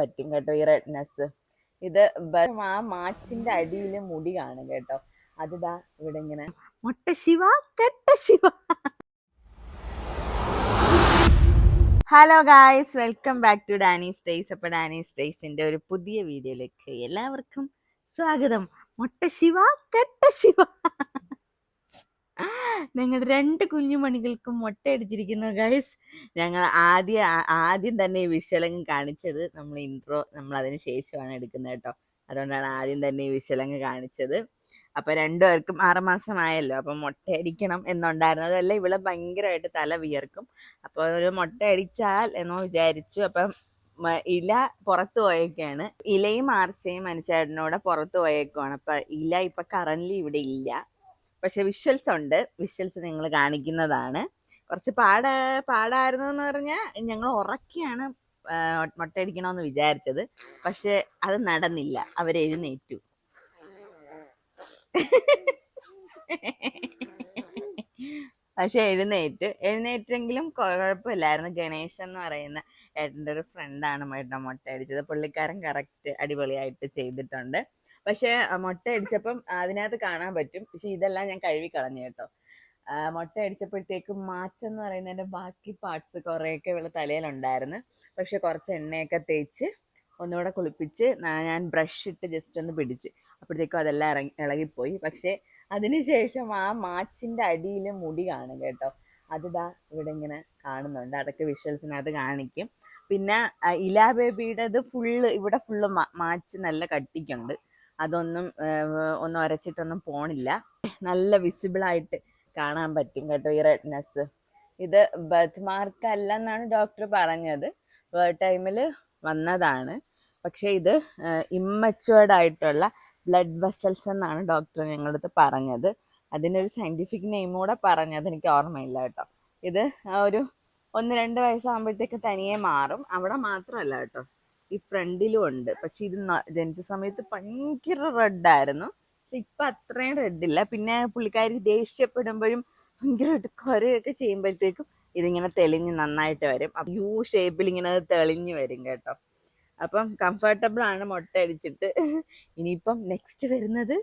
പറ്റും കേട്ടോ ഈ റെഡ്നെസ് ഇത് ആ മാച്ചിന്റെ അടിയിൽ മുടി കാണും കേട്ടോ. അതിതാ ഇവിടെ ഇങ്ങനെ. മുട്ട ശിവ കെട്ട Shiva hello guys welcome back to Dani's stays അപ്പൊ ഡാനീസ് സ്റ്റേസിന്റെ ഒരു പുതിയ വീഡിയോയിലേക്ക് എല്ലാവർക്കും സ്വാഗതം. മുട്ട ശിവ കെട്ട ശിവ ഞങ്ങളുടെ രണ്ട് കുഞ്ഞുമണികൾക്കും മുട്ടയടിച്ചിരിക്കുന്നു ഗൈസ് ഞങ്ങൾ ആദ്യം ആദ്യം തന്നെ ഈ വിഷ്വലങ്ങ് കാണിച്ചത് നമ്മൾ ഇൻട്രോ നമ്മൾ അതിന് ശേഷമാണ് എടുക്കുന്നത് കേട്ടോ. അതുകൊണ്ടാണ് ആദ്യം തന്നെ ഈ വിഷ്വലങ്ങ് കാണിച്ചത്. അപ്പൊ രണ്ടുപേർക്കും ആറുമാസമായല്ലോ അപ്പൊ മുട്ടയടിക്കണം എന്നുണ്ടായിരുന്നു അതല്ല ഇവിടെ ഭയങ്കരമായിട്ട് തല വിയർക്കും. അപ്പോൾ ഒരു മുട്ട അടിച്ചാൽ എന്നോ വിചാരിച്ചു. അപ്പം ഇല പുറത്തു പോയേക്കാണ്. ഇലയും ആർച്ചയും മനുഷ്യനോടെ പുറത്തു പോയേക്കുവാണ്. അപ്പൊ ഇല ഇപ്പൊ കറന്റ് ഇവിടെ ഇല്ല. പക്ഷെ വിഷ്വൽസ് ഉണ്ട്. വിഷ്വൽസ് നിങ്ങൾ കാണിക്കുന്നതാണ്. കുറച്ച് പാട പാടായിരുന്നു എന്ന് പറഞ്ഞാൽ ഞങ്ങൾ ഉറക്കിയാണ് മൊട്ടയടിക്കണമെന്ന് വിചാരിച്ചത്. പക്ഷെ അത് നടന്നില്ല. അവരെഴുന്നേറ്റു പക്ഷെ എഴുന്നേറ്റ്. എഴുന്നേറ്റെങ്കിലും കുഴപ്പമില്ലായിരുന്നു. ഗണേശ് എന്ന് പറയുന്ന ഏട്ടന്റെ ഒരു ഫ്രണ്ടാണ് ഏട്ടൻ മുട്ട അടിച്ചത് പുള്ളിക്കാരൻ കറക്റ്റ് അടിപൊളിയായിട്ട് ചെയ്തിട്ടുണ്ട്. പക്ഷെ മൊട്ട അടിച്ചപ്പം അതിനകത്ത് കാണാൻ പറ്റും. പക്ഷെ ഇതെല്ലാം ഞാൻ കഴുകി കളഞ്ഞു കേട്ടോ. മൊട്ട അടിച്ചപ്പോഴത്തേക്കും മാച്ചെന്ന് പറയുന്നതിന്റെ ബാക്കി പാർട്സ് കുറേയൊക്കെ ഇവളെ തലയിലുണ്ടായിരുന്നു. പക്ഷെ കുറച്ച് എണ്ണയൊക്കെ തേച്ച് ഒന്നുകൂടെ കുളിപ്പിച്ച് ഞാൻ ബ്രഷ് ഇട്ട് ജസ്റ്റ് ഒന്ന് പിടിച്ച്. അപ്പോഴത്തേക്കും അതെല്ലാം ഇറങ്ങി ഇളകിപ്പോയി. പക്ഷേ അതിനുശേഷം ആ മാച്ചിന്റെ അടിയിൽ മുടി കാണും കേട്ടോ. അതിതാ ഇവിടെ ഇങ്ങനെ കാണുന്നുണ്ട്. അതൊക്കെ വിഷ്വൽസിനകത്ത് കാണിക്കും. പിന്നെ ഇലാ ബേബിയുടേത് ഫുള്ള് ഇവിടെ ഫുള്ള് മാച്ച് നല്ല കട്ടിക്കുണ്ട്. അതൊന്നും ഒന്നും അരച്ചിട്ടൊന്നും പോണില്ല. നല്ല വിസിബിൾ ആയിട്ട് കാണാൻ പറ്റും കേട്ടോ ഈ റെഡ്നെസ് ഇത് ബർത്ത് മാർക്ക് അല്ല എന്നാണ് ഡോക്ടർ പറഞ്ഞത്. വേർഡ് ടൈമിൽ വന്നതാണ്. പക്ഷേ ഇത് ഇമ്മച്ചുവേർഡ് ആയിട്ടുള്ള ബ്ലഡ് വെസൽസ് എന്നാണ് ഡോക്ടർ ഞങ്ങളടുത്ത് പറഞ്ഞത്. അതിനൊരു സയന്റിഫിക് നെയിം കൂടെ പറഞ്ഞത് എനിക്ക് ഓർമ്മയില്ല കേട്ടോ. ഇത് ഒരു ഒന്ന് രണ്ട് വയസ്സാകുമ്പോഴത്തേക്ക് തനിയെ മാറും. അവിടെ മാത്രമല്ല കേട്ടോ. ഈ ഫ്രണ്ടിലും ഉണ്ട്. പക്ഷെ ഇത് ജനിച്ച സമയത്ത് ഭയങ്കര റെഡായിരുന്നു പക്ഷെ ഇപ്പം അത്രയും റെഡില്ല പിന്നെ പുള്ളിക്കാരി ദേഷ്യപ്പെടുമ്പോഴും ഭയങ്കരമായിട്ട് കുരയൊക്കെ ചെയ്യുമ്പോഴത്തേക്കും ഇതിങ്ങനെ തെളിഞ്ഞ് നന്നായിട്ട് വരും. യു ഷേപ്പിൽ ഇങ്ങനെ തെളിഞ്ഞ് വരും കേട്ടോ. അപ്പം കംഫർട്ടബിൾ ആണ് മുട്ട അടിച്ചിട്ട്. ഇനിയിപ്പം നെക്സ്റ്റ് വരുന്നത്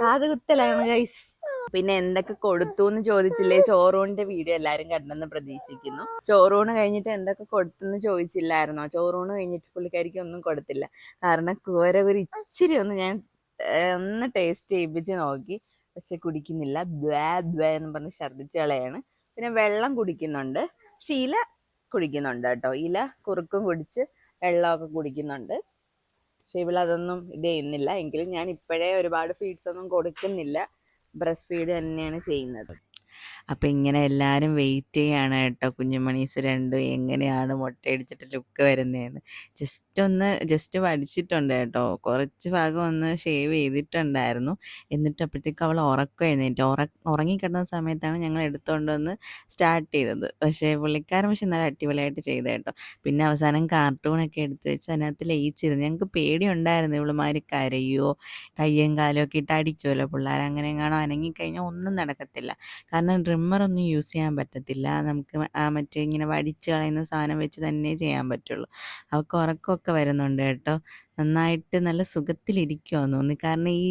കാതുകുത്തലാണ് ഗൈസ് പിന്നെ എന്തൊക്കെ കൊടുത്തു എന്ന് ചോദിച്ചില്ലേ? ചോറൂണിന്റെ വീഡിയോ എല്ലാരും കണ്ടെന്ന് പ്രതീക്ഷിക്കുന്നു. ചോറൂണ് കഴിഞ്ഞിട്ട് എന്തൊക്കെ കൊടുത്തെന്ന് ചോദിച്ചില്ലായിരുന്നോ? ചോറൂണ് കഴിഞ്ഞിട്ട് പുള്ളിക്കാരിക്ക് ഒന്നും കൊടുത്തില്ല. കാരണം കൂര ഒരു ഇച്ചിരി ഒന്ന് ഞാൻ ഒന്ന് ടേസ്റ്റ് ചെയ്യിപ്പിച്ച് നോക്കി. പക്ഷെ കുടിക്കുന്നില്ല. ദ്വേ ദ്വേ എന്ന് പറഞ്ഞ് ഛർദ്ദിച്ച് കളയാണ് പിന്നെ വെള്ളം കുടിക്കുന്നുണ്ട്. പക്ഷെ ഇല കുടിക്കുന്നുണ്ട് കേട്ടോ. ഇല കുറുക്കും കുടിച്ച് വെള്ളമൊക്കെ കുടിക്കുന്നുണ്ട്. പക്ഷെ ഇവളതൊന്നും ഇത് ചെയ്യുന്നില്ല. എങ്കിലും ഞാൻ ഇപ്പോഴേ ഒരുപാട് ഫീഡ്സ് ഒന്നും കൊടുക്കുന്നില്ല. ബ്രസ്റ്റ് ഫീഡ് തന്നെയാണ് ചെയ്യുന്നത്. അപ്പം ഇങ്ങനെ എല്ലാവരും വെയിറ്റ് ചെയ്യാണ് കേട്ടോ കുഞ്ഞുമണീസ് രണ്ടും എങ്ങനെയാണ് മുട്ടയടിച്ചിട്ട് ലുക്ക് വരുന്നതെന്ന് ജസ്റ്റ് ഒന്ന് ജസ്റ്റ് വടിച്ചിട്ടുണ്ട് കേട്ടോ. കുറച്ച് ഭാഗം ഒന്ന് ഷേവ് ചെയ്തിട്ടുണ്ടായിരുന്നു. എന്നിട്ട് അപ്പോഴത്തേക്ക് അവൾ ഉറക്കം എഴുന്നേറ്റ്. ഉറ ഉറങ്ങിക്കിടന്ന സമയത്താണ് ഞങ്ങൾ എടുത്തുകൊണ്ട് വന്ന് സ്റ്റാർട്ട് ചെയ്തത്. പക്ഷേ പുള്ളിക്കാരൻ പക്ഷെ നല്ല അടിപൊളിയായിട്ട് ചെയ്തത് കേട്ടോ. പിന്നെ അവസാനം കാർട്ടൂണൊക്കെ എടുത്ത് വെച്ച് അതിനകത്ത് ലയിച്ചിരുന്നു. ഞങ്ങൾക്ക് പേടിയുണ്ടായിരുന്നു. ഇവളുമാര് കരയോ കയ്യും കാലും ഇട്ട് അടിക്കുമല്ലോ പിള്ളേർ അങ്ങനെ എങ്ങാണോ അനങ്ങിക്കഴിഞ്ഞാൽ ഒന്നും നടക്കത്തില്ല. ഡ്രിമ്മറൊന്നും യൂസ് ചെയ്യാൻ പറ്റത്തില്ല. നമുക്ക് മറ്റേ ഇങ്ങനെ വടിച്ച് കളയുന്ന സാധനം വെച്ച് തന്നെ ചെയ്യാൻ പറ്റുള്ളൂ. അവൾക്ക് ഉറക്കമൊക്കെ വരുന്നുണ്ട് കേട്ടോ. നന്നായിട്ട് നല്ല സുഖത്തിലിരിക്കുമെന്ന് തോന്നി കാരണം ഈ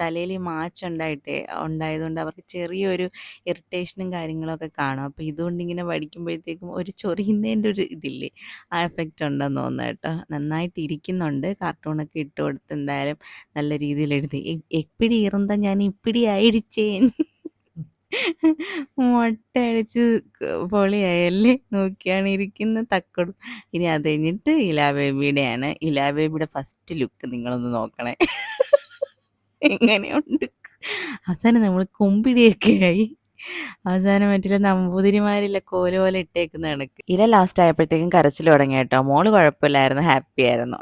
തലയിൽ ഈ മാച്ച് ഉണ്ടായിട്ടേ ഉണ്ടായതുകൊണ്ട് അവർക്ക് ചെറിയൊരു ഇറിറ്റേഷനും കാര്യങ്ങളൊക്കെ കാണും. അപ്പോൾ ഇതുകൊണ്ട് ഇങ്ങനെ വടിക്കുമ്പോഴത്തേക്കും ഒരു ചൊറിയുന്നതിന്റെ ഒരു ഇതില്ലേ ആ എഫക്റ്റ് ഉണ്ടെന്ന് തോന്നുന്നു കേട്ടോ. നന്നായിട്ട് ഇരിക്കുന്നുണ്ട്. കാർട്ടൂണൊക്കെ ഇട്ട് കൊടുത്ത് എന്തായാലും നല്ല രീതിയിൽ എഴുതി. എപ്പിടി ഇറന്താ ഞാൻ ഇപ്പിടി ആയിടിച്ചേൻ മുട്ട അടിച്ച് പൊളിയായല്ലേ? നോക്കിയാണ് ഇരിക്കുന്ന തക്കടും. ഇനി അത് കഴിഞ്ഞിട്ട് ഇലാ ബേബിയുടെയാണ്. ഇലാ ബേബിയുടെ ഫസ്റ്റ് ലുക്ക് നിങ്ങളൊന്ന് നോക്കണേ. എങ്ങനെയുണ്ട് അവസാനം നമ്മൾ കൊമ്പിടിയൊക്കെ ആയി. അവസാനം മറ്റുള്ള നമ്പൂതിരിമാരില്ല കോല പോലെ ഇട്ടേക്കുന്ന കണക്ക് ഇല ലാസ്റ്റ് ആയപ്പോഴത്തേക്കും കരച്ചിൽ തുടങ്ങി കേട്ടോ. മോൾ കുഴപ്പമില്ലായിരുന്നു. ഹാപ്പി ആയിരുന്നു.